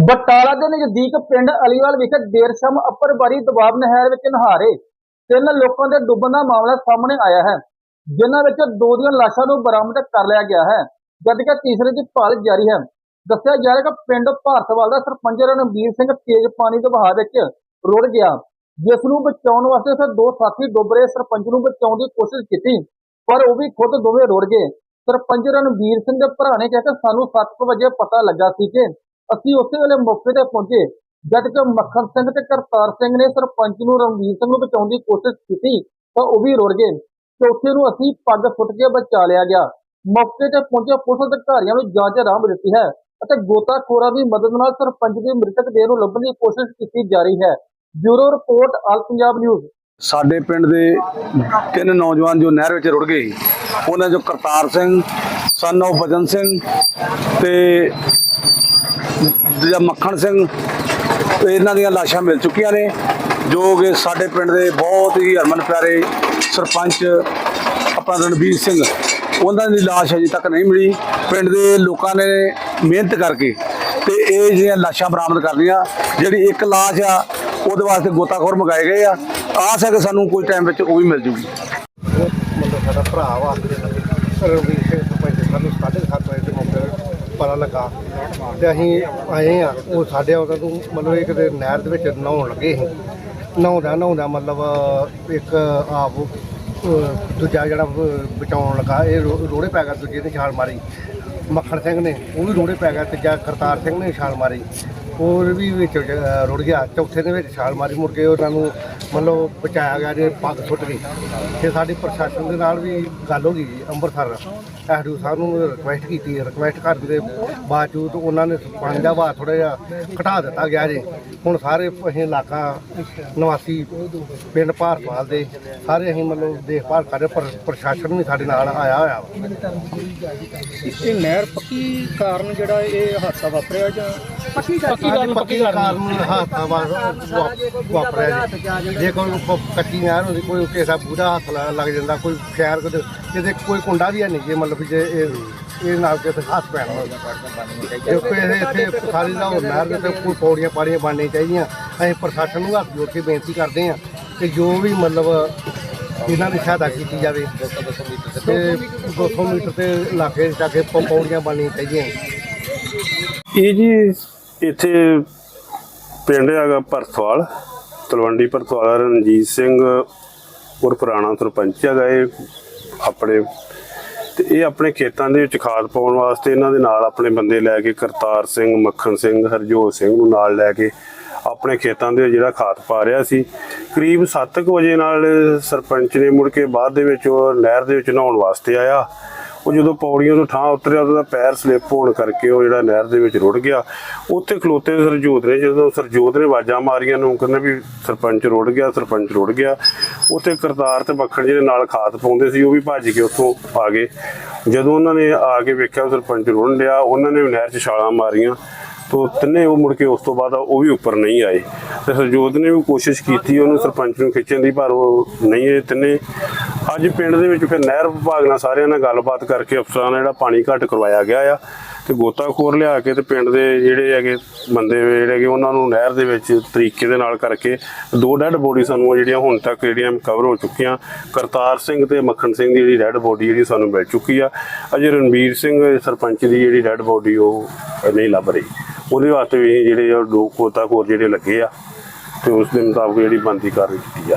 ਬਟਾਲਾ ਦੇ ਨਜ਼ਦੀਕ ਪਿੰਡ ਅਲੀਵਾਲ ਵਿਖੇ ਦੇਰ ਸ਼ਾਮ ਅੱਪਰ ਬਾਰੀ ਦਬਾਬ ਨਹਿਰ ਵਿੱਚ ਨਹਾਰੇ। ਤਿੰਨ ਲੋਕਾਂ ਦੇ ਡੁੱਬਣ ਦਾ ਮਾਮਲਾ ਸਾਹਮਣੇ ਆਇਆ ਹੈ, ਜਿਨ੍ਹਾਂ ਵਿੱਚ ਦੋ ਦੀਆਂ ਲਾਸ਼ਾਂ ਨੂੰ ਬਰਾਮਦ ਕਰ ਲਿਆ ਗਿਆ ਹੈ, ਜਦਕਿ ਤੀਸਰੇ ਦੀ ਭਾਲ ਜਾਰੀ ਹੈ। ਦੱਸਿਆ ਜਾ ਰਿਹਾ ਕਿ ਪਿੰਡ ਭਾਰਤਵਾਲ ਦਾ ਸਰਪੰਚ ਰਣਬੀਰ ਸਿੰਘ ਤੇਜ਼ ਪਾਣੀ ਦੇ ਵਹਾਅ ਵਿੱਚ ਰੁੜ ਗਿਆ, ਜਿਸ ਨੂੰ ਬਚਾਉਣ ਵਾਸਤੇ ਫਿਰ ਦੋ ਸਾਥੀ ਡੁੱਬ ਰਹੇ ਸਰਪੰਚ ਨੂੰ ਬਚਾਉਣ ਦੀ ਕੋਸ਼ਿਸ਼ ਕੀਤੀ, ਪਰ ਉਹ ਵੀ ਖੁਦ ਦੋਵੇਂ ਰੁੜ ਗਏ। ਸਰਪੰਚ ਰਣਬੀਰ ਸਿੰਘ ਦੇ ਭਰਾ ਨੇ ਕਿਹਾ ਕਿ ਸਾਨੂੰ 7 ਵਜੇ ਪਤਾ ਲੱਗਾ ਸੀ ਕਿ ਅਸੀਂ ਉਸੇ ਵੇਲੇ ਮੌਕੇ ਤੇ ਪਹੁੰਚੇ, ਜਦ ਕਿ ਮੱਖਣ ਸਿੰਘ ਤੇ ਕਰਤਾਰ ਸਿੰਘ ਨੇ ਸਰਪੰਚ ਨੂੰ ਰਣਵੀਰ ਸਿੰਘ ਨੂੰ ਬਚਾਉਣ ਦੀ ਕੋਸ਼ਿਸ਼ ਕੀਤੀ, ਤਾਂ ਉਹ ਵੀ ਰੁੜ ਗਏ। ਚੌਥੇ ਨੂੰ ਅਸੀਂ ਪੱਗ ਫੁੱਟ ਕੇ ਬਚਾ ਲਿਆ ਗਿਆ। ਮੌਕੇ ਤੇ ਪਹੁੰਚੇ ਪੁਲਿਸ ਅਧਿਕਾਰੀਆਂ ਨੂੰ ਜਾਂਚ ਆਰੰਭ ਦਿੱਤੀ ਹੈ ਅਤੇ ਗੋਤਾਖੋਰਾਂ ਦੀ ਮਦਦ ਨਾਲ ਸਰਪੰਚ ਦੀ ਮ੍ਰਿਤਕ ਦੇਹ ਨੂੰ ਲੱਭਣ ਦੀ ਕੋਸ਼ਿਸ਼ ਕੀਤੀ ਜਾ ਰਹੀ ਹੈ। Bureau report, all Punjab news. ਸਾਡੇ ਪਿੰਡ ਦੇ ਤਿੰਨ ਨੌਜਵਾਨ ਜੋ ਨਹਿਰ ਵਿੱਚ ਰੁੜ ਗਏ, ਉਹਨਾਂ ਜੋ ਕਰਤਾਰ ਸਿੰਘ ਸਨ of ਬਜਨ ਸਿੰਘ ਤੇ ਦੂਜਾ ਮੱਖਣ ਸਿੰਘ, ਇਹਨਾਂ ਦੀਆਂ ਲਾਸ਼ਾਂ ਮਿਲ ਚੁੱਕੀਆਂ ਨੇ, ਜੋ ਕਿ ਸਾਡੇ ਪਿੰਡ ਦੇ ਬਹੁਤ ਹੀ ਹਰਮਨ ਪਿਆਰੇ ਸਰਪੰਚ ਆਪਣਾ ਰਣਬੀਰ ਸਿੰਘ, ਉਹਨਾਂ ਦੀ ਲਾਸ਼ ਅਜੇ ਤੱਕ ਨਹੀਂ ਮਿਲੀ। ਪਿੰਡ ਦੇ ਲੋਕਾਂ ਨੇ ਮਿਹਨਤ ਕਰਕੇ ਤੇ ਇਹ ਜਿਹੜੀਆਂ ਲਾਸ਼ਾਂ ਬਰਾਮਦ ਕਰ ਲਈਆਂ ਜਿਹੜੀ ਇੱਕ ਲਾਸ਼ ਆ, ਉਹਦੇ ਵਾਸਤੇ ਗੋਤਾਖੋਰ ਮੰਗਾਏ ਗਏ ਆ। ਆਸ ਹੈ ਕਿ ਸਾਨੂੰ ਕੋਈ ਟਾਈਮ ਵਿੱਚ ਉਹ ਵੀ ਮਿਲ ਜੂਗੀ। ਮਤਲਬ ਸਾਡਾ ਭਰਾ ਵਾ ਰਣਵੀਰ ਸਿੰਘ ਸਰਪੰਚ ਸਾਨੂੰ ਸਾਢੇ ਸੱਤ ਵਜੇ ਦੇ ਮੌਕੇ ਤੇ ਪਤਾ ਲੱਗਾ ਤੇ ਅਸੀਂ ਆਏ ਆ। ਉਹ ਸਾਡੇ ਉਹਨਾਂ ਨੂੰ ਮਤਲਬ ਇਹ ਕਿਤੇ ਨਹਿਰ ਦੇ ਵਿੱਚ ਨਹਾਉਣ ਲੱਗੇ ਸੀ। ਨਹਾਉਂਦਾ ਨਹਾਉਂਦਾ ਮਤਲਬ ਇੱਕ ਆਪ ਅਹ, ਦੂਜਾ ਜਿਹੜਾ ਅਹ, ਬਚਾਉਣ ਲੱਗਾ ਇਹ ਰੋ- ਰੋੜੇ ਪੈ ਗਿਆ ਦੂਜੇ ਨੇ ਛਾਲ ਮਾਰੀ। ਮੱਖਣ ਸਿੰਘ ਨੇ ਉਹ ਵੀ ਰੋੜੇ ਪੈ ਗਿਆ ਤੀਜਾ ਕਰਤਾਰ ਸਿੰਘ ਨੇ ਛਾਲ ਮਾਰੀ। ਹੋਰ ਵੀ ਵਿੱਚ ਅਹ, ਰੁੜ ਗਿਆ। ਚੌਥੇ ਦੇ ਵਿੱਚ ਛਾਲ ਮਾਰੀ ਮੁੜ ਕੇ ਉਹਨਾਂ ਨੂੰ ਮਤਲਬ ਬਚਾਇਆ ਗਿਆ ਜੇ ਪੱਗ ਸੁੱਟ ਗਈ। ਤੇ ਸਾਡੀ ਪ੍ਰਸ਼ਾਸਨ ਦੇ ਨਾਲ ਵੀ ਗੱਲ ਹੋ ਗਈ ਜੀ ਅੰਮ੍ਰਿਤਸਰ। ਐਸਡੀਓ ਸਾਹਿਬ ਨੂੰ ਰਿਕੁਐਸਟ ਕੀਤੀ ਰਿਕੁਐਸਟ ਕਰਨ ਦੇ ਬਾਵਜੂਦ ਉਹਨਾਂ ਨੇ ਪਾਣੀ ਦਾ ਵਹਾਅ ਥੋੜਾ ਜਿਹਾ ਘਟਾ ਦਿੱਤਾ ਗਿਆ ਜੀ। ਹੁਣ ਸਾਰੇ ਅਸੀਂ ਇਲਾਕਾ ਨਿਵਾਸੀ ਪਿੰਡ ਭਾਰਤਵਾਲ ਦੇ ਸਾਰੇ ਅਸੀਂ ਮਤਲਬ ਦੇਖਭਾਲ ਕਰ ਰਹੇ ਪਰ ਪ੍ਰਸ਼ਾਸਨ ਵੀ ਸਾਡੇ ਨਾਲ ਆਇਆ ਹੋਇਆ ਵਾ। ਇਹ ਨਹਿਰ ਪੱਕੀ ਕਾਰਨ ਜਿਹੜਾ ਇਹ ਹਾਦਸਾ ਵਾਪਰਿਆ ਜਾਂ ਪੱਕੀ ਕਾਰਨ ਪੱਕੀ ਕਾਰਨ। ਹਾਦਸਾ ਵਾ- ਵਾ- ਵਾਪਰਿਆ ਜੀ। ਜੇ ਕੋਈ ਪ- ਕੱਚੀ ਨਹਿਰ ਹੁੰਦੀ ਕੋਈ ਕਿਸੇ ਦਾ ਬੂੜਾ ਹੱਥ ਲ- ਲੱਗ ਜਾਂਦਾ ਕੋਈ ਖੈਰ ਕਿਤੇ ਕਿਤੇ ਕੋਈ ਕੁੰਡਾ ਵੀ ਹੈ ਨਹੀਂ ਜੇ ਮਤਲਬ ਵੀ ਜੇ ਇਹ ਇਹ ਨਾਲ ਕਿਤੇ ਹੱਥ ਪੈਣਾ ਹੋਵੇ। ਜੇ ਕੋਈ ਇਹ ਇੱਥੇ ਸਾਰੀ ਦਾ ਹੋਰ ਨਹਿਰ ਦੇ ਤੇ ਕੋਈ ਪੌੜੀਆਂ ਪਾੜੀਆਂ ਬਣਨੀਆਂ ਚਾਹੀਦੀਆਂ। ਅਸੀਂ ਪ੍ਰਸ਼ਾਸਨ ਨੂੰ ਹੱਥ ਜੋੜ ਕੇ ਬੇਨਤੀ ਕਰਦੇ ਹਾਂ ਕਿ ਜੋ ਵੀ ਮਤਲਬ ਇਹਨਾਂ ਦੀ ਸਹਾਇਤਾ ਕੀਤੀ ਜਾਵੇ ਤੇ 200 ਮੀਟਰ ਤੇ ਇਲਾਕੇ ਜਾ ਕੇ ਪੌੜੀਆਂ ਬਣਨੀਆਂ ਚਾਹੀਦੀਆਂ। ਇਹ ਜੀ ਇੱਥੇ ਪਿੰਡ ਹੈਗਾ ਭਰਤਵਾਲ ਤਲਵੰਡੀ ਭਰਤਵਾਲ ਰਣਜੀਤ ਸਿੰਘ ਔਰ ਪੁਰਾਣਾ ਸਰਪੰਚ ਹੈਗਾ ਇਹ ਆਪਣੇ। ਤੇ ਇਹ ਆਪਣੇ ਖੇਤਾਂ ਦੇ ਵਿੱਚ ਖਾਦ ਪਾਉਣ ਵਾਸਤੇ ਇਹਨਾਂ ਦੇ ਨਾਲ ਆਪਣੇ ਬੰਦੇ ਲੈ ਕੇ ਕਰਤਾਰ ਸਿੰਘ, ਮੱਖਣ ਸਿੰਘ, ਹਰਜੋਤ ਸਿੰਘ ਨੂੰ ਨਾਲ ਲੈ ਕੇ ਆਪਣੇ ਖੇਤਾਂ ਦੇ ਵਿੱਚ ਜਿਹੜਾ ਖਾਦ ਪਾ ਰਿਹਾ ਸੀ। ਕਰੀਬ 7:00 ਵਜੇ ਨਾਲ ਸਰਪੰਚ ਨੇ ਮੁੜ ਕੇ ਬਾਅਦ ਦੇ ਵਿੱਚ ਉਹ ਨਹਿਰ ਦੇ ਵਿੱਚ ਨਹਾਉਣ ਵਾਸਤੇ ਆਇਆ। ਉਹ ਜਦੋਂ ਪੌੜੀਆਂ ਤੋਂ ਠਾਂ ਉਤਰਿਆ ਉਹਦਾ ਪੈਰ ਸਲਿੱਪ ਹੋਣ ਕਰਕੇ ਉਹ ਜਿਹੜਾ ਨਹਿਰ ਦੇ ਵਿੱਚ ਰੁੜ ਗਿਆ। ਉੱਥੇ ਖਲੋਤੇ ਸਰਜੋਤ ਨੇ, ਜਦੋਂ ਸਰਜੋਤ ਨੇ ਆਵਾਜ਼ਾਂ ਮਾਰੀਆਂ ਨੂੰ ਕਹਿੰਦੇ ਵੀ ਸਰਪੰਚ ਰੁੜ ਗਿਆ, ਸਰਪੰਚ ਰੁੜ ਗਿਆ। ਉੱਥੇ ਕਰਤਾਰ ਤੇ ਮੱਖਣ ਜਿਹੜੇ ਨਾਲ ਖਾਦ ਪਾਉਂਦੇ ਸੀ, ਉਹ ਵੀ ਭੱਜ ਕੇ ਉੱਥੋਂ ਆ ਗਏ। ਜਦੋਂ ਉਹਨਾਂ ਨੇ ਆ ਕੇ ਵੇਖਿਆ ਸਰਪੰਚ ਰੁੜ ਲਿਆ ਉਹਨਾਂ ਨੇ ਵੀ ਨਹਿਰ 'ਚ ਛਾਲਾਂ ਮਾਰੀਆਂ। ਤੋ ਤਿੰਨੇ ਉਹ ਮੁੜ ਕੇ ਉਸ ਤੋਂ ਬਾਅਦ ਉਹ ਵੀ ਉੱਪਰ ਨਹੀਂ ਆਏ। ਤੇ ਸਰਜੋਤ ਨੇ ਵੀ ਕੋਸ਼ਿਸ਼ ਕੀਤੀ, ਉਹਨੂੰ ਸਰਪੰਚ ਨੂੰ ਖਿੱਚਣ ਦੀ, ਪਰ ਉਹ ਨਹੀਂ ਇਹ ਤਿੰਨੇ ਅੱਜ ਪਿੰਡ ਦੇ ਵਿੱਚ ਫਿਰ ਨਹਿਰ ਵਿਭਾਗ ਨਾਲ ਸਾਰਿਆਂ ਨਾਲ ਗੱਲਬਾਤ ਕਰਕੇ ਅਫਸਰਾਂ ਨਾਲ ਜਿਹੜਾ ਪਾਣੀ ਘੱਟ ਕਰਵਾਇਆ ਗਿਆ ਆ ਤੇ ਗੋਤਾਖੋਰ ਲਿਆ ਕੇ ਤੇ ਪਿੰਡ ਦੇ ਜਿਹੜੇ ਹੈਗੇ ਬੰਦੇ ਜਿਹੜੇ ਹੈਗੇ ਉਹਨਾਂ ਨੂੰ ਨਹਿਰ ਦੇ ਵਿੱਚ ਤਰੀਕੇ ਦੇ ਨਾਲ ਕਰਕੇ ਦੋ ਡੈੱਡ ਬੋਡੀ ਸਾਨੂੰ ਜਿਹੜੀਆਂ ਹੁਣ ਤੱਕ ਜਿਹੜੀਆਂ ਕਵਰ ਹੋ ਚੁੱਕੀਆਂ, ਕਰਤਾਰ ਸਿੰਘ ਤੇ ਮੱਖਣ ਸਿੰਘ ਦੀ ਜਿਹੜੀ ਡੈੱਡ ਬੋਡੀ ਜਿਹੜੀ ਸਾਨੂੰ ਮਿਲ ਚੁੱਕੀ ਆ। ਅਜੇ ਰਣਵੀਰ ਸਿੰਘ ਸਰਪੰਚ ਦੀ ਜਿਹੜੀ ਡੈੱਡ ਬੋਡੀ ਉਹ ਨਹੀਂ ਲੱਭ ਰਹੀ। ਉਹਦੇ ਵਾਸਤੇ ਵੀ ਅਸੀਂ ਜਿਹੜੇ ਆ ਦੋ ਗੋਤਾਖੋਰ ਜਿਹੜੇ ਲੱਗੇ ਆ ਤੇ ਉਸ ਦੇ ਮੁਤਾਬਕ ਜਿਹੜੀ ਬੰਦੀ ਕਾਰਵਾਈ ਕੀਤੀ ਜਾ